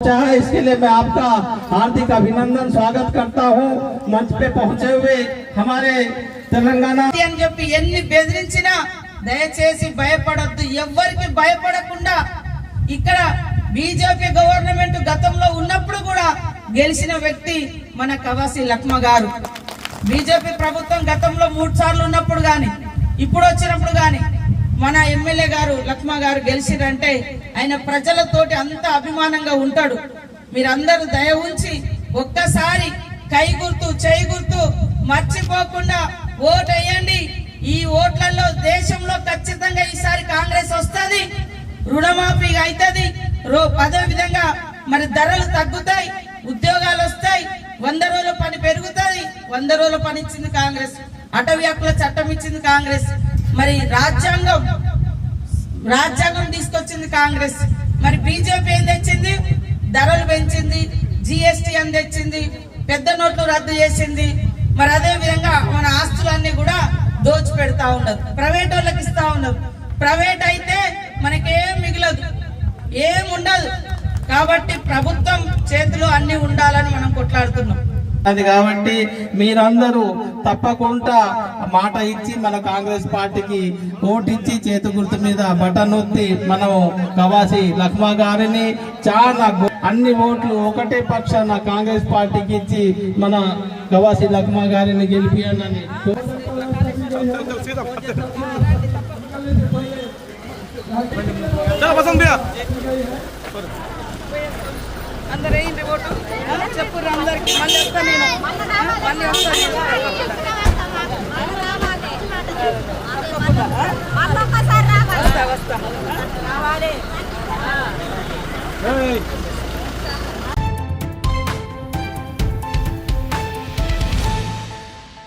चाहा इसके लिए मैं आपका हार्दिक अभिनंदन स्वागत करता हूं मंच पे पहुंचे हुए हमारे तेलंगाना అని చెప్పి ఎన్ని బెదిరించినా దయచేసి భయపడొద్దు ఎవ్వరికి భయపడకుండా ఇక్కడ బీజేపీ గవర్నమెంట్ గతంలో ఉన్నప్పుడు కూడా గెలిచిన వ్యక్తి మన కవాసి లక్ష్మ గారు బీజేపీ ప్రభుత్వం గతంలో మూడు సార్లు ఉన్నప్పుడు గాని ఇప్పుడు వచ్చినప్పుడు గాని మన ఎమ్మెల్యే గారు లక్ష్మ గారు గెలిచిరంటే ఆయన ప్రజలతోటి అంత అభిమానంగా ఉంటాడు. మీరందరూ దయ ఉంచి ఒక్కసారి కై గుర్తు చేయి గుర్తు మర్చిపోకుండా ఓటేయండి. వేయండి ఈ ఓట్లలో దేశంలో ఖచ్చితంగా ఈసారి కాంగ్రెస్ వస్తుంది. రుణమాఫీ అవుతుంది రో అదే విధంగా మరి ధరలు తగ్గుతాయి. వంద రోజుల పని పెరుగుతుంది వంద రోజుల పని ఇచ్చింది కాంగ్రెస్. అటవీ హక్కుల చట్టం ఇచ్చింది కాంగ్రెస్. మరి రాజ్యాంగం రాజ్యాంగం తీసుకొచ్చింది కాంగ్రెస్. మరి బీజేపీ ఏం తెచ్చింది? ధరలు పెంచింది జిఎస్టి అని తెచ్చింది పెద్ద నోట్లు రద్దు చేసింది. మరి అదే విధంగా మన ఆస్తులన్నీ కూడా దోచి పెడతా ఉండదు ప్రైవేట్ వాళ్ళకి ఇస్తా ఉండదు ప్రైవేట్ అయితే మనకేం మిగలదు ఏం ఉండదు. కాబట్టి ప్రభుత్వం అన్ని ఉండాలని మనం కొట్లాడుతున్నాం. అది కాబట్టి మీరందరూ తప్పకుండా మాట ఇచ్చి మన కాంగ్రెస్ పార్టీకి ఓటిచ్చి చేతి గుర్తు మీద బటన్ ఒత్తి మనం కవాసి లక్మా గారిని చాలా అన్ని ఓట్లు ఒకటే పక్షాన కాంగ్రెస్ పార్టీకి ఇచ్చి మన కవాసి లక్మా గారిని గెలిపియండి. అందరూ ఏంటి ఓటు? చెప్పు అందరికి. మళ్ళీ వస్తా నేను. మళ్ళీ వస్తా నేను. వస్తా వస్తా.